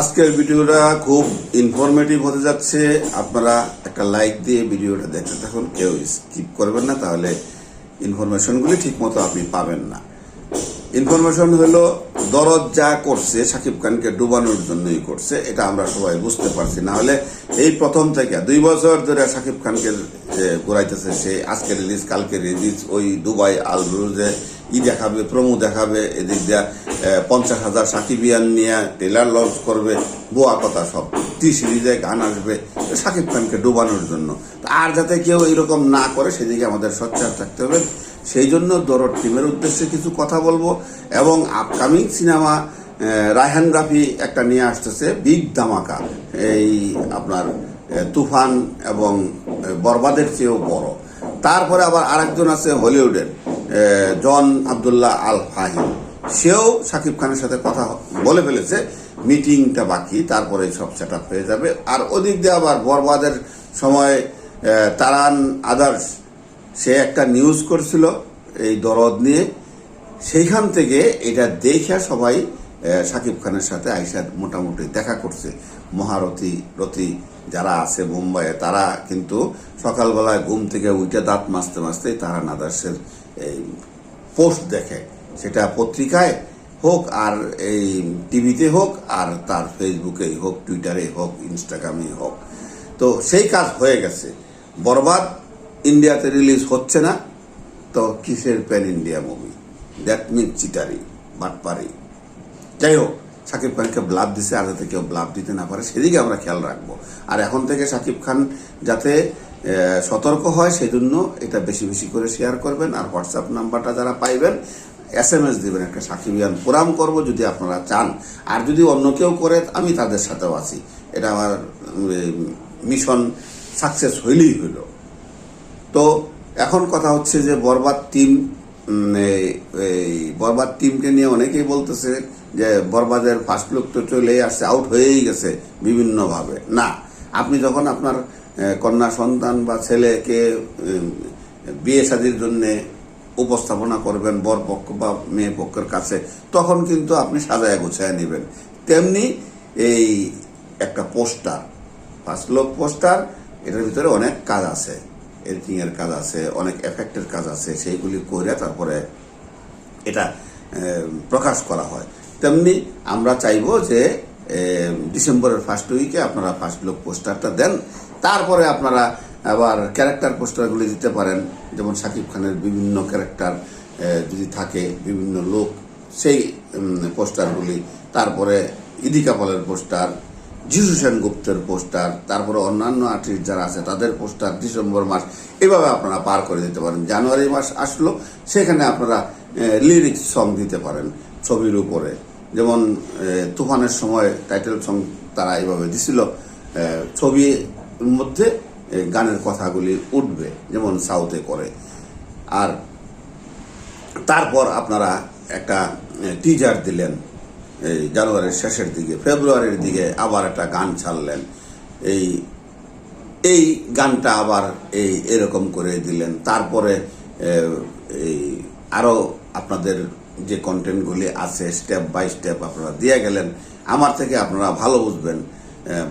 আজকের ভিডিওটা খুব ইনফরমেটিভ হতে যাচ্ছে। আপনারা একটা লাইক দিয়ে ভিডিওটা দেখতে থাকুন, কেউ স্কিপ করবেন না, তাহলে ইনফরমেশনগুলি ঠিক মতো আপনি পাবেন না। ইনফরমেশন হলো দরদ যা করছে, সাকিব খানকে ডুবানোর জন্যই করছে, এটা আমরা সবাই বুঝতে পারছি। না হলে এই প্রথম থেকে দুই বছর ধরে সাকিব খানকে যে ঘুরাইতেছে সে আজকে রিলিজ কালকে রিলিজ ওই দুবাই আল রুজে ই দেখাবে প্রমো দেখাবে, এদিক দিয়া পঞ্চাশ হাজার সাকিবিয়ান নিয়ে টেলার লঞ্চ করবে, বোয়া কথা সব। টি সিরিজে গান আসবে, সাকিব খানকে ডুবানোর জন্য। আর যাতে কেউ এরকম না করে, সেদিকে আমাদের সচ্চার থাকতে হবে। সেই জন্য দরদ টিমের উদ্দেশ্যে কিছু কথা বলব এবং আপকামিং সিনেমা রায়হান রাফি একটা নিয়ে আসতেছে, বিগ ধামাকা। এই আপনার তুফান এবং বরবাদের চেয়েও বড়। তারপরে আবার আরেকজন আছে হলিউডের। জন আবদুল্লাহ আল ফাহিম সেও শাকিব খানের সাথে কথা বলে ফেলেছে, মিটিংটা বাকি তারপরে সব সেট হয়ে যাবে। আর ওদিক দিয়ে আবার বরবাদের সময় তারান আদার্স, সে একটা নিউজ করছিল এই দরদ নিয়ে। সেইখান থেকে এটা দেখে সবাই শাকিব খানের সাথে আইসার মোটামুটি দেখা করছে। মহারথী, রথী যারা আছে মুম্বাইয়ে, তারা কিন্তু সকালবেলায় ঘুম থেকে উঠে দাঁত মাজতে মাজতে তারা নাদার্সের পোস্ট দেখে। সেটা পত্রিকায় হোক আর এই টিভিতে হোক আর তার ফেসবুকেই হোক, টুইটারে হোক, ইনস্টাগ্রামে হোক। তো সেই কাজ হয়ে গেছে। বরবাদ, ইন্ডিয়াতে রিলিজ হচ্ছে না। তো কিসের pan India movie? That mean চিটারি, বাটপারি। যাই হোক সাকিব খানকে ব্লাভ দিছে, আর যাতে কেউ ব্লাভ দিতে না পারে, সেদিকে আমরা খেয়াল রাখব। আর এখন থেকে সাকিব খান যাতে সতর্ক হয় সেই জন্য এটা বেশি বেশি করে শেয়ার করবেন। আর হোয়াটসঅ্যাপ নাম্বারটা যারা পাইবেন এস এম এস দেবেন একটা সাকিবিয়ান প্রোগ্রাম করব, যদি আপনারা চান। আর যদি অন্য কেউ করে, আমি তাদের সাথেও আছি। এটা আমার মিশন সাকসেস হইলেই হইল তো এখন কথা হচ্ছে যে বরবাদ টিম এই- বরবাদ টিমকে নিয়ে অনেকেই বলতেছে যে বরবাদের ফার্স্ট লুক তো চলেই আসছে আউট হয়েই গেছে বিভিন্নভাবে। না, আপনি যখন আপনার কন্যা সন্তান বা ছেলেকে বিয়ে শাদির জন্যে উপস্থাপনা করবেন বর পক্ষ বা মেয়ে পক্ষের কাছে, তখন কিন্তু আপনি সাজায় গুছায় নেবেন। তেমনি এই একটা পোস্টার ফার্স্ট লুক পোস্টার, এটার ভিতরে অনেক কাজ আছে। এডিটিং এর কাজ আছে, অনেক এফেক্টের কাজ আছে, সেইগুলি করে তারপরে এটা প্রকাশ করা হয়। তেমনি আমরা চাইব যে ডিসেম্বরের ফার্স্ট উইকে আপনারা ফার্স্ট লুক পোস্টারটা দেন, তারপরে আপনারা আবার ক্যারেক্টার পোস্টারগুলি দিতে পারেন। যেমন শাকিব খানের বিভিন্ন ক্যারেক্টার যদি থাকে, বিভিন্ন লোক সেই পোস্টারগুলি তারপরে ইদিকা পলের পোস্টার যিশু সেনগুপ্তের পোস্টার, তারপরে অন্যান্য আর্টিস্ট যারা আছে, তাদের পোস্টার ডিসেম্বর মাস, এভাবে আপনারা পার করে দিতে পারেন। জানুয়ারি মাস আসলো, সেখানে আপনারা লিরিক্স সং দিতে পারেন ছবির উপরে। যেমন তুফানের সময় টাইটেল সং তারা এইভাবে দিছিল ছবির মধ্যে গানের কথাগুলি উঠবে, যেমন সাউথে করে। আর তারপর আপনারা একটা টিজার দিলেন এই জানুয়ারির শেষের দিকে, ফেব্রুয়ারির দিকে আবার একটা গান ছাড়লেন। এই এই গানটা আবার এই এরকম করে দিলেন। তারপরে এই আরও আপনাদের যে কন্টেন্টগুলি আছে স্টেপ বাই স্টেপ আপনারা দিয়ে গেলেন। আমার থেকে আপনারা ভালো বুঝবেন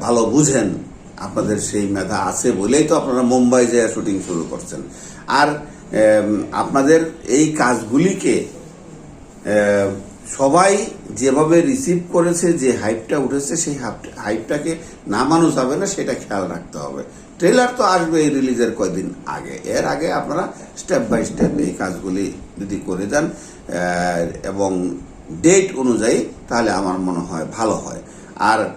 ভালো বুঝেন আপনাদের সেই মেধা আছে বলেই তো আপনারা মুম্বাই যেয়ে শুটিং শুরু করছেন। আর আপনাদের এই কাজগুলিকে সবাই যেভাবে রিসিভ করেছে, যে হাইপটা উঠেছে, সেই হাইপ- হাইপটাকে নামানো যাবে না, সেটা খেয়াল রাখতে হবে। ট্রেলার তো আসবে এই রিলিজের কয়দিন আগে। এর আগে আপনারা স্টেপ বাই স্টেপ এই কাজগুলি যদি করে যান এবং ডেট অনুযায়ী, তাহলে আমার মনে হয় ভালো হয়। আর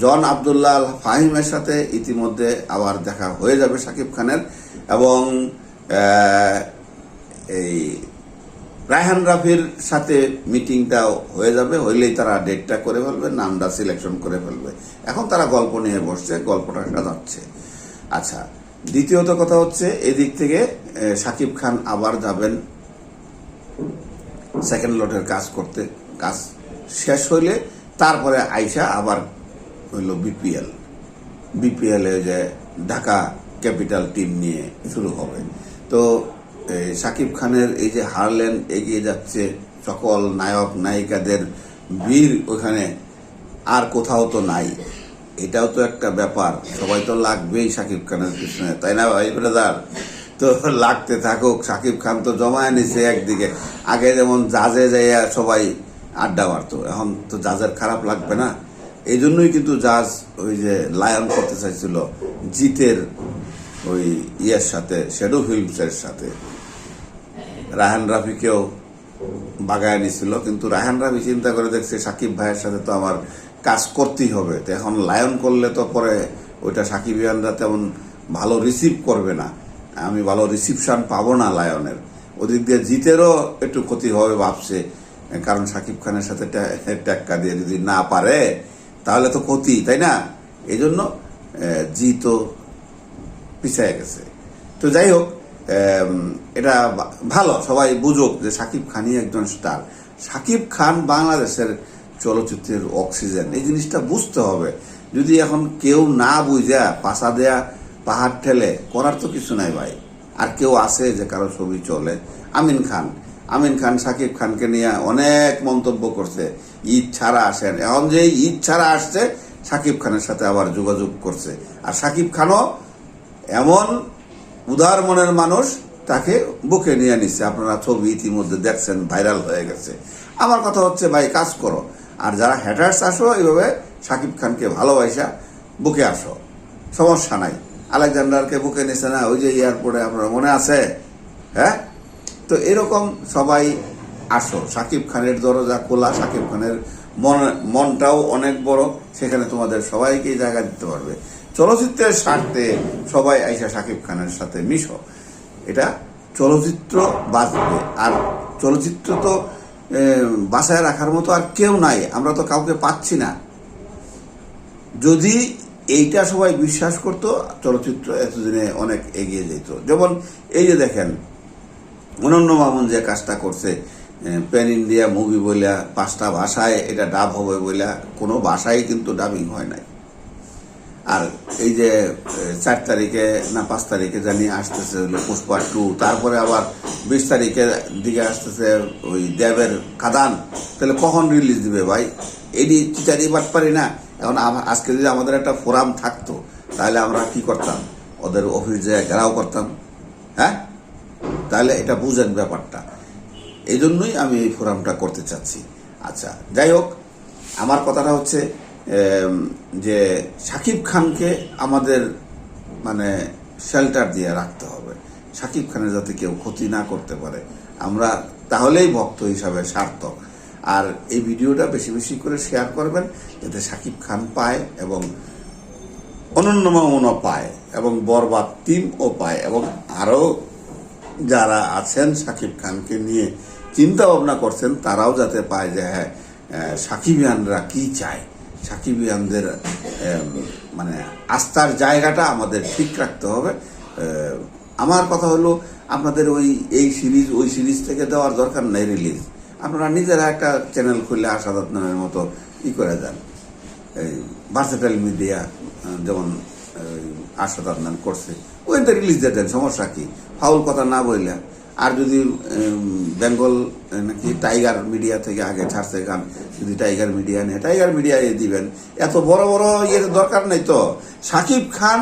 জন আবদুল্লাহ ফাহিমের সাথে ইতিমধ্যে আবার দেখা হয়ে যাবে সাকিব খানের, এবং এই রায়হান রাফির সাথে মিটিংটাও হয়ে যাবে, হইলেই তারা ডেটটা করে ফেলবে, নামটা সিলেকশন করে ফেলবে। এখন তারা গল্প নিয়ে বসছে, গল্পটা যাচ্ছে আচ্ছা দ্বিতীয়ত কথা হচ্ছে, এদিক থেকে সাকিব খান আবার যাবেন। সেকেন্ড লটের কাজ করতে, কাজ শেষ হইলে তারপরে আইসা আবার হইল বিপিএল বিপিএল যে ঢাকা ক্যাপিটাল টিম নিয়ে শুরু হবে। তো সাকিব খানের এই যে হারলেন এগিয়ে যাচ্ছে সকল নায়ক, নায়িকাদের বীর ওখানে। আর কোথাও তো নাই। এটাও তো একটা ব্যাপার। সবাই তো লাগবেই সাকিব খানের পিছনে, তাই না ভাই ব্রাদার? তো লাগতে থাকুক, সাকিব খান তো জমায় নিছে একদিকে। আগে যেমন জাজে যাইয়া সবাই আড্ডা মারতো, এখন তো জাজের খারাপ লাগবে না। এই জন্যই কিন্তু জাজ ওই যে লায়ন করতে চাইছিল, জিতের ওই ইয়ের সাথে শ্যাডো ফিল্মসের সাথে। রাহান রাফিকেও বাগায় নিছিল, কিন্তু রাহান রাফি চিন্তা করে দেখছে সাকিব ভাইয়ের সাথে তো আমার কাজ করতেই হবে। তো এখন লায়ন করলে তো পরে ওইটা সাকিব ইয়ানরা তেমন ভালো রিসিভ করবে না। আমি ভালো রিসিপশান পাবো না লায়নের। ওদিক দিয়ে জিতেরও একটু ক্ষতি হবে ভাবছে, কারণ সাকিব খানের সাথে ট্যা- টেক্কা দিয়ে যদি না পারে, তাহলে তো ক্ষতি, তাই না? এই জন্য জিতও পিছিয়ে গেছে। তো যাই হোক এটা ভালো, সবাই বুঝুক যে সাকিব খানই একজন স্টার সাকিব খান বাংলাদেশের চলচ্চিত্রের অক্সিজেন এই জিনিসটা বুঝতে হবে। যদি এখন কেউ না বুঝা পাশা দেয়া, পাহাড় ঠেলে, করার তো কিছু নাই ভাই। আর কেউ আছে যে কারও ছবি চলে, আমিন খান। আমিন খান সাকিব খানকে নিয়ে অনেক মন্তব্য করছে, ঈদ ছাড়া আসেন। এখন যে ঈদ ছাড়া আসছে, সাকিব খানের সাথে আবার যোগাযোগ করছে। আর সাকিব খানও এমন উদার মনের মানুষ তাকে বুকে নিয়ে নিচ্ছে আপনারা ছবি ইতিমধ্যে দেখছেন, ভাইরাল হয়ে গেছে। আমার কথা হচ্ছে, ভাই, কাজ করো। আর যারা হ্যাটার্স আসো, এইভাবে সাকিব খানকে ভালোবাসা, বুকে আসো। সমস্যা নাই। আলেকজান্ডারকে বুকে নিছে না, ওই যে এয়ারপোর্টে আপনার মনে আছে? হ্যাঁ? তো এরকম সবাই আসো। সাকিব খানের দরজা খোলা, সাকিব খানের মন মনটাও অনেক বড় সেখানে তোমাদের সবাইকে জায়গা দিতে পারবে। চলচ্চিত্রের স্বার্থে সবাই আইসা সাকিব খানের সাথে মিশো। এটা চলচ্চিত্র বাঁচবে। আর চলচ্চিত্র তো এ, বাঁচায় রাখার মতো আর কেউ নাই। আমরা তো কাউকে পাচ্ছি না। যদি এইটা সবাই বিশ্বাস করত চলচ্চিত্র এতদিনে অনেক এগিয়ে যেত। যেমন এই যে দেখেন অনন্য মামুন যে কাজটা করছে প্যান ইন্ডিয়া মুভি বইলা পাঁচটা ভাষায় এটা ডাব হবে বইলা কোনো ভাষায় কিন্তু ডাবিং হয় নাই। আর এই যে চার তারিখে না পাঁচ তারিখে জানি আসতেছে পুষ্পা টু, তারপরে আবার বিশ তারিখের দিকে আসতেছে ওই দেবের কাদান তাহলে কখন রিলিজ দিবে ভাই? এডি চিটারি বাট পারি না। এখন আজকে যদি আমাদের একটা ফোরাম থাকতো, তাহলে আমরা কি করতাম? ওদের অফিস যায় ঘেরাও করতাম। হ্যাঁ? তাহলে এটা বুঝেন ব্যাপারটা। এই জন্যই আমি এই ফোরামটা করতে চাচ্ছি। আচ্ছা যাই হোক, আমার কথাটা হচ্ছে যে সাকিব খানকে আমাদের মানে শেল্টার দিয়ে রাখতে হবে। সাকিব খানের যাতে কেউ ক্ষতি না করতে পারে। আমরা তাহলেই ভক্ত হিসাবে সার্থক। আর এই ভিডিওটা বেশি বেশি করে শেয়ার করবেন, যাতে সাকিব খান পায় এবং অনন্য মামুনও পায় এবং বরবাদ টিমও পায় এবং আরও যারা আছেন সাকিব খানকে নিয়ে চিন্তা ভাবনা করছেন, তারাও যাতে পায় যে হ্যাঁ সাকিবিয়ানরা কি চায়? সাকিবিয়ানদের মানে আস্থার জায়গাটা আমাদের ঠিক রাখতে হবে। আমার কথা হলো, আপনাদের ওই, এই সিরিজ, ওই সিরিজ থেকে দেওয়ার দরকার নাই রিলিজ। আপনারা নিজেরা একটা চ্যানেল খুললে আশাদাত নামের মতো ই করে দেন। এই ভার্সেটাইল মিডিয়া যেমন আশা আদনান করছে। ওইটা রিলিজ দিয়ে দেন, সমস্যা কি? ফাউল কথা না বললে আর যদি বেঙ্গল নাকি টাইগার মিডিয়া থেকে আগে ছাড়ছে গান, যদি টাইগার মিডিয়া নেই টাইগার মিডিয়ায় দিবেন। এত বড় বড় ইয়ের দরকার নেই তো। সাকিব খান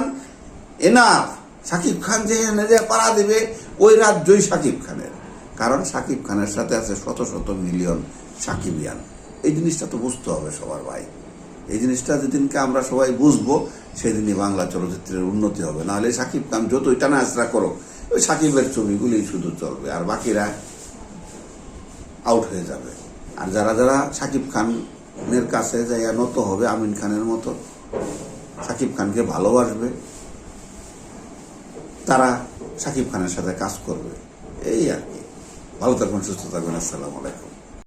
এনাফ সাকিব খান যেখানে যে পাড়া দেবে, ওই রাজ্যই সাকিব খানের। কারণ সাকিব খানের সাথে আছে শত শত মিলিয়ন সাকিবিয়ান। এই জিনিসটা তো বুঝতে হবে সবার ভাই। এই জিনিসটা যেদিনকে আমরা সবাই বুঝব, সেদিনই বাংলা চলচ্চিত্রের উন্নতি হবে। নাহলে সাকিব খান যতই টানা আশ্রা করো ওই সাকিবের ছবিগুলি শুধু চলবে, আর বাকিরা আউট হয়ে যাবে। আর যারা যারা সাকিব খানের কাছে যাইয়া নত হবে, আমিন খানের মতো, সাকিব খানকে ভালোবাসবে, তারা সাকিব খানের সাথে কাজ করবে। এই আর কি। ভালো থাকবেন, সুস্থ থাকবেন, আসসালামু আলাইকুম।